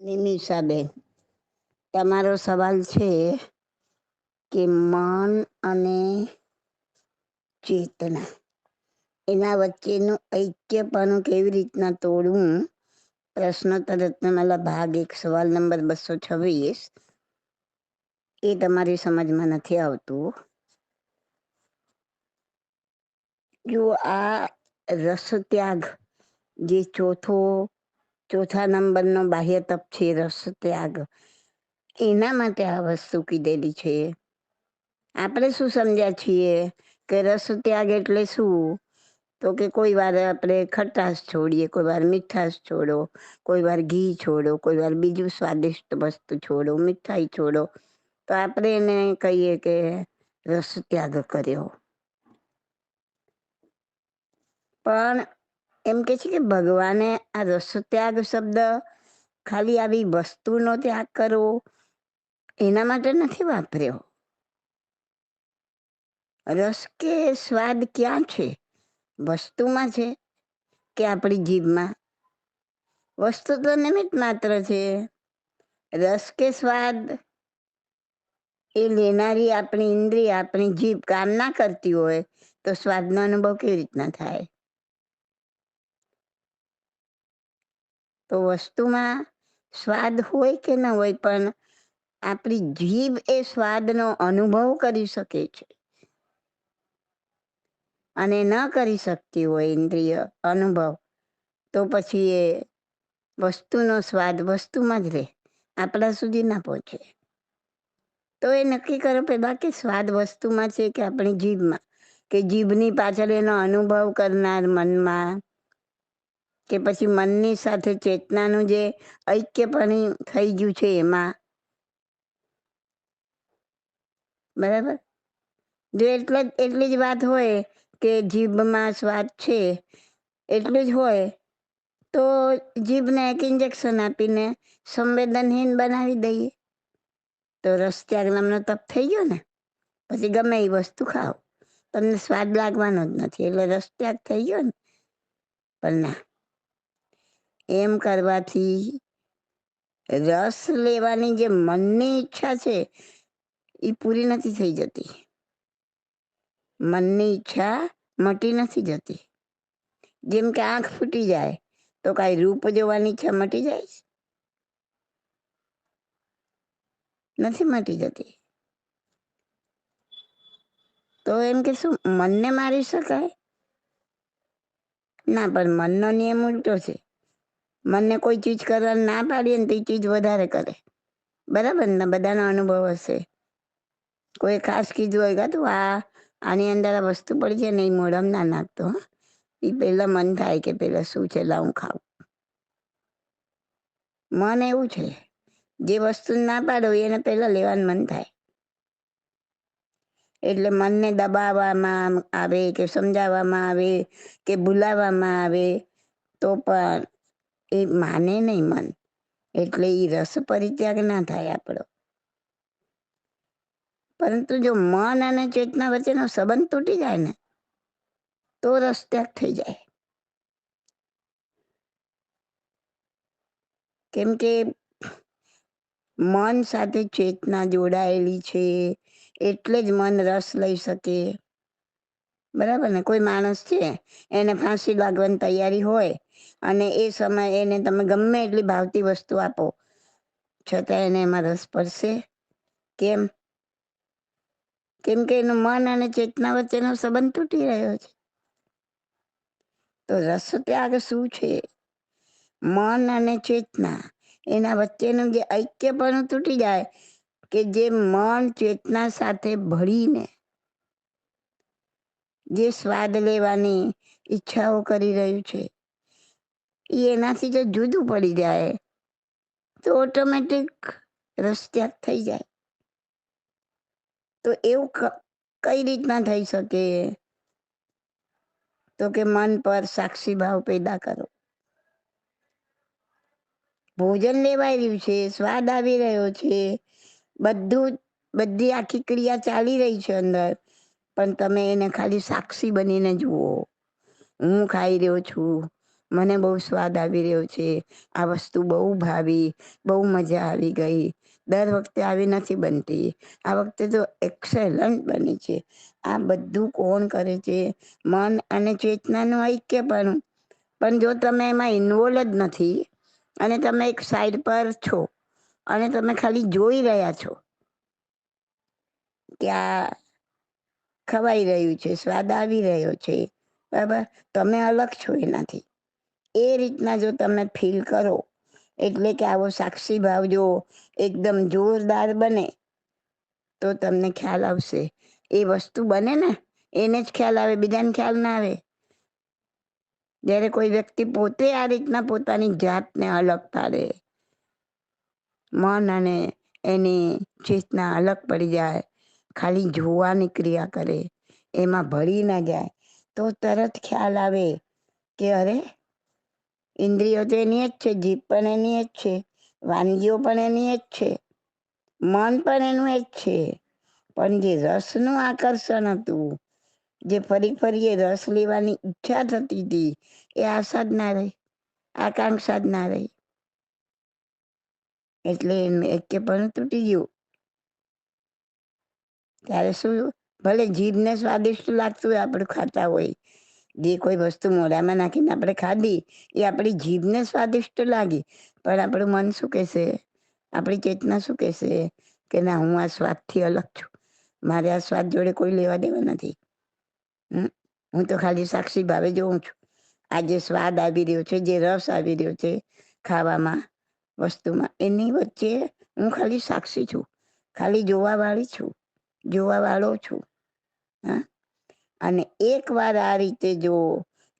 નિમિષાબેન તમારો સવાલ છે કે મન અને ચેતના, એના વચ્ચેનું ઐક્યપણું કેવી રીતના તોડવું? પ્રશ્નોત્તર રત્નમાલા ભાગ એક, સવાલ નંબર બસો છવ્વીસ. એ તમારી સમજમાં નથી આવતું. જો આ રસ ત્યાગ જે ચોથો ચોથા નંબરનો બાહ્ય તપ છે, રસ ત્યાગ. એના માટે આ વસ્તુ કીધેલી છે. આપણે શું સમજ્યા છીએ કે રસ ત્યાગ એટલે શું? તો કે કોઈ વાર આપણે ખટાશ છોડીએ, કોઈ વાર મીઠાશ છોડો, કોઈ વાર ઘી છોડો, કોઈ વાર બીજું સ્વાદિષ્ટ વસ્તુ છોડો, મીઠાઈ છોડો. તો આપણે એને કહીએ કે રસ ત્યાગ કર્યો. પણ એમ કે છે કે ભગવાને આ રસ ત્યાગ શબ્દ ખાલી આવી વસ્તુનો ત્યાગ કરવો એના માટે નથી વાપર્યો. રસ કે સ્વાદ ક્યાં છે? વસ્તુમાં છે કે આપણી જીભમાં? વસ્તુ તો નિમિત્ત માત્ર છે. રસ કે સ્વાદ એ લેનારી આપણી ઇન્દ્રિય, આપણી જીભ કામ ના કરતી હોય તો સ્વાદનો અનુભવ કેવી રીતના થાય? તો વસ્તુમાં સ્વાદ હોય કે ન હોય, પણ આપણી જીભ એ સ્વાદનો અનુભવ કરી શકે છે. અને ન કરી શકતી હોય ઇન્દ્રિય અનુભવ, તો પછી એ વસ્તુનો સ્વાદ વસ્તુમાં જ રહે, આપણા સુધી ના પહોંચે. તો એ નક્કી કરો કે બાકી સ્વાદ વસ્તુમાં છે કે આપણી જીભમાં, કે જીભની પાછળ એનો અનુભવ કરનાર મનમાં કે પછી મનની સાથે ચેતનાનું જે ઐક્યપણી થઈ ગયું છે એમાં. બરાબર? જો એટલે એટલી જ વાત હોય કે જીભમાં સ્વાદ છે, એટલું જ હોય, તો જીભને એક ઇન્જેક્શન આપીને સંવેદનહીન બનાવી દઈએ. તો રસ ત્યાગ નામનો તપ થઈ ગયો ને, પછી ગમે એ વસ્તુ ખાઓ. તમને સ્વાદ લાગવાનો જ નથી, એટલે રસ થઈ ગયો ને. પણ ના. એમ કરવાથી રસ લેવાની જે મનની ઈચ્છા છે, એ પૂરી નથી થઈ જતી. મનની ઈચ્છા મટી નથી જતી. જેમ કે આંખ ફૂટી જાય, તો કાંઈ રૂપ જોવાની ઈચ્છા મટી જાય નથી મટી જતી. તો એમ કે શું, મનને મારી શકાય? ના, પણ મનનો નિયમ ઉલટો છે. મનને કોઈ ચીજ કરવા ના પાડીએ ને તે ચીજ વધારે કરે. બરાબર ને? બધાનો અનુભવ હશે. કોઈ ખાસ કીધું હોય કે આ, આની અંદર આ વસ્તુ પડી છે ને એ મોડમ ના નાખતો એ પહેલાં મન થાય કે પહેલાં શું છે, લાવું ખાવું મન એવું છે. જે વસ્તુ ના પાડો એને પહેલાં લેવાનું મન થાય. એટલે મનને દબાવવામાં આવે કે સમજાવવામાં આવે કે ભૂલાવવામાં આવે તો પણ એ માને નહીં મન. એટલે એ રસ પરિત્યાગ ના થાય આપણો. પરંતુ જો મન અને ચેતના વચ્ચેનો સંબંધ તૂટી જાય ને, તો રસ ત્યાગ થઈ જાય. કેમ કે મન સાથે ચેતના જોડાયેલી છે, એટલે જ મન રસ લઈ શકે. બરાબર ને? કોઈ માણસ છે, એને ફાંસી લાગવાની તૈયારી હોય અને એ સમય એને તમે ગમે એટલી ભાવતી વસ્તુ આપો, છતાં એને એમાં રસ પડશે? કેમ? કેમ કે એનું મન અને ચેતના વચ્ચેનો સંબંધ તૂટી રહ્યો છે. તો રસ ત્યાગ શું છે? મન અને ચેતના, એના વચ્ચેનું જે ઐક્ય પણ તૂટી જાય કે જે મન ચેતના સાથે ભળીને જે સ્વાદ લેવાની ઈચ્છાઓ કરી રહ્યું છે. એ એનાથી જો જુદું પડી જાય. તો ઓટોમેટિક રસ્ત્યાગ થઈ જાય. તો એવું કઈ રીતના થઈ શકે? તો કે મન પર સાક્ષી ભાવ પેદા કરો. ભોજન લેવાઈ રહ્યું છે, સ્વાદ આવી રહ્યો છે, બધું બધી આખી ક્રિયા ચાલી રહી છે અંદર. પણ તમે એને ખાલી સાક્ષી બનીને જુઓ. હું ખાઈ રહ્યો છું. મને બહુ સ્વાદ આવી રહ્યો છે. આ વસ્તુ બહુ ભાવી, બહુ મજા આવી ગઈ. દર વખતે આવી નથી બનતી. આ વખતે તો એક્સેલન્ટ બની છે. આ બધું કોણ કરે છે? મન અને ચેતનાનું ઐક્ય પણ. પણ જો તમે એમાં ઇન્વોલ્વ જ નથી અને તમે એક સાઈડ પર છો અને તમે ખાલી જોઈ રહ્યા છો કે આ ખવાઈ રહ્યું છે, સ્વાદ આવી રહ્યો છે. બરાબર? તમે અલગ છો એનાથી. એ રીતના જો તમે ફીલ કરો, એટલે કે આવો સાક્ષી ભાવ જો એકદમ જોરદાર બને, તો તમને ખ્યાલ આવશે. એ વસ્તુ બને ને, એને જ ખ્યાલ આવે, બીજાને ખ્યાલ ના આવે. જ્યારે કોઈ વ્યક્તિ પોતે આ રીતના પોતાની જાતને અલગ પાડે, મન અને એની ચેતના અલગ પડી જાય, ખાલી જોવાની ક્રિયા કરે, એમાં ભળી ના જાય, તો તરત ખ્યાલ આવે કે અરે ઇન્દ્રિયો તો એની જ છે, જીભ પણ એની જ છે, વાનગીઓ પણ એની જ છે, મન પણ એનું જ છે. પણ જે રસનું આકર્ષણ હતું, જે ફરી ફરી એ રસ લેવાની ઈચ્છા થતી હતી, એ આશા જ ના રહી, આકાંક્ષા જ ના રહી. એટલે એકે પણ તૂટી ગયું. ત્યારે શું, ભલે જીભને સ્વાદિષ્ટ લાગતું હોય, આપણે ખાતા હોય જે કોઈ વસ્તુ મોઢામાં નાખીને આપણે ખાધી, એ આપણી જીભને સ્વાદિષ્ટ લાગી. પણ આપણું મન શું કહેશે? આપણી ચેતના શું કહેશે કે ના, હું આ સ્વાદથી અલગ છું. મારે આ સ્વાદ જોડે કોઈ લેવા દેવા નથી. હું તો ખાલી સાક્ષી ભાવે જોઉં છું. આ જે સ્વાદ આવી રહ્યો છે, જે રસ આવી રહ્યો છે ખાવામાં, વસ્તુમાં, એની વચ્ચે હું ખાલી સાક્ષી છું. ખાલી જોવાવાળી છું. જોવાવાળો છું. હા? અને એક વાર આ રીતે જો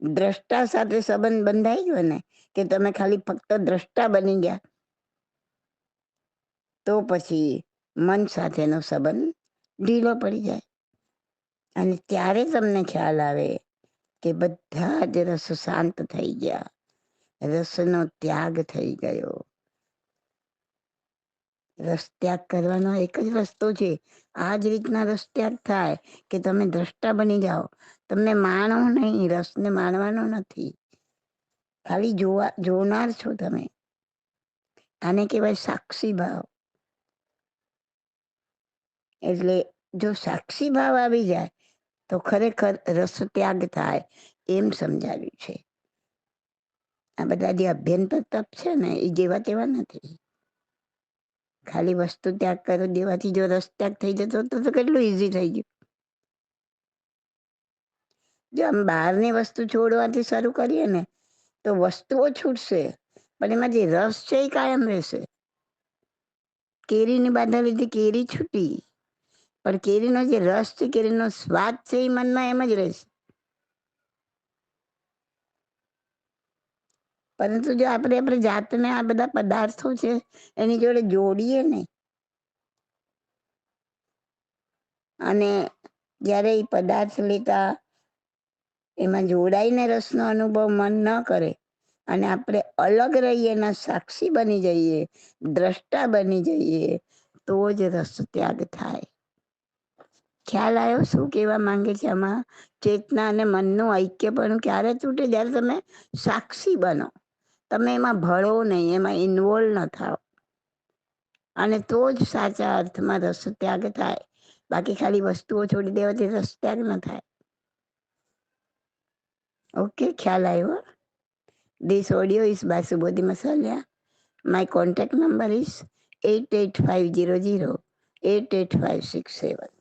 દ્રષ્ટા સાથે સંબંધ બંધાઈ ગયો ને, કે તમે ખાલી ફક્ત દ્રષ્ટા બની ગયા, તો પછી મન સાથેનો સંબંધ ઢીલો પડી જાય. અને ત્યારે તમને ખ્યાલ આવે કે બધા જ રસ શાંત થઈ ગયા, રસનો ત્યાગ થઈ ગયો. રસ ત્યાગ કરવાનો એક જ રસ્તો છે. આ જ રીતના રસ ત્યાગ થાય કે તમે દ્રષ્ટા બની જાઓ. તમને માણો નહીં, રસને માણવાનો નથી. ખાલી જોવા, જોનાર છો તમે. આને કહેવાય સાક્ષી ભાવ. એટલે જો સાક્ષી ભાવ આવી જાય, તો ખરેખર રસ ત્યાગ થાય એમ સમજાવ્યું છે. આ બધા જે અભ્યંતર તપ છે ને, એ જેવા તેવા નથી. ખાલી વસ્તુ ત્યાગ કરો, દેવાથી જો રસ ત્યાગ થઈ જતો તો કેટલું ઈઝી થઈ ગયું. જો આમ બહારની વસ્તુ છોડવાથી શરૂ કરીએ ને, તો વસ્તુઓ છૂટશે, પણ એમાં જે રસ છે એ કાયમ રહેશે. કેરીની બાધા લીધી, કેરી છૂટી. પણ કેરીનો જે રસ છે, કેરીનો સ્વાદ છે એ મનમાં એમ જ રહેશે. પરંતુ જો આપણે આપણે જાતને આ બધા પદાર્થો છે, એની જોડે જોડીએ ને, અને જ્યારે એ પદાર્થ લેતા એમાં જોડાઈને રસનો અનુભવ મન ન કરે, અને આપણે અલગ રહીએ એના સાક્ષી બની જઈએ, દ્રષ્ટા બની જઈએ, તો જ રસ ત્યાગ થાય. ખ્યાલ આવ્યો શું કહેવા માંગે છે આમાં? ચેતના અને મનનું ઐક્ય પણ ક્યારે તૂટે? જ્યારે તમે સાક્ષી બનો. તમે એમાં ભળો નહીં, એમાં ઇન્વોલ્વ ન થાઓ. અને તો જ સાચા અર્થમાં રસ ત્યાગ થાય. બાકી ખાલી વસ્તુઓ છોડી દેવાથી રસ ત્યાગ ન થાય. ઓકે, ખ્યાલ આવ્યો? This audio is Basubodhi Masaliya my contact number is eight eight five zero zero eight eight five six seven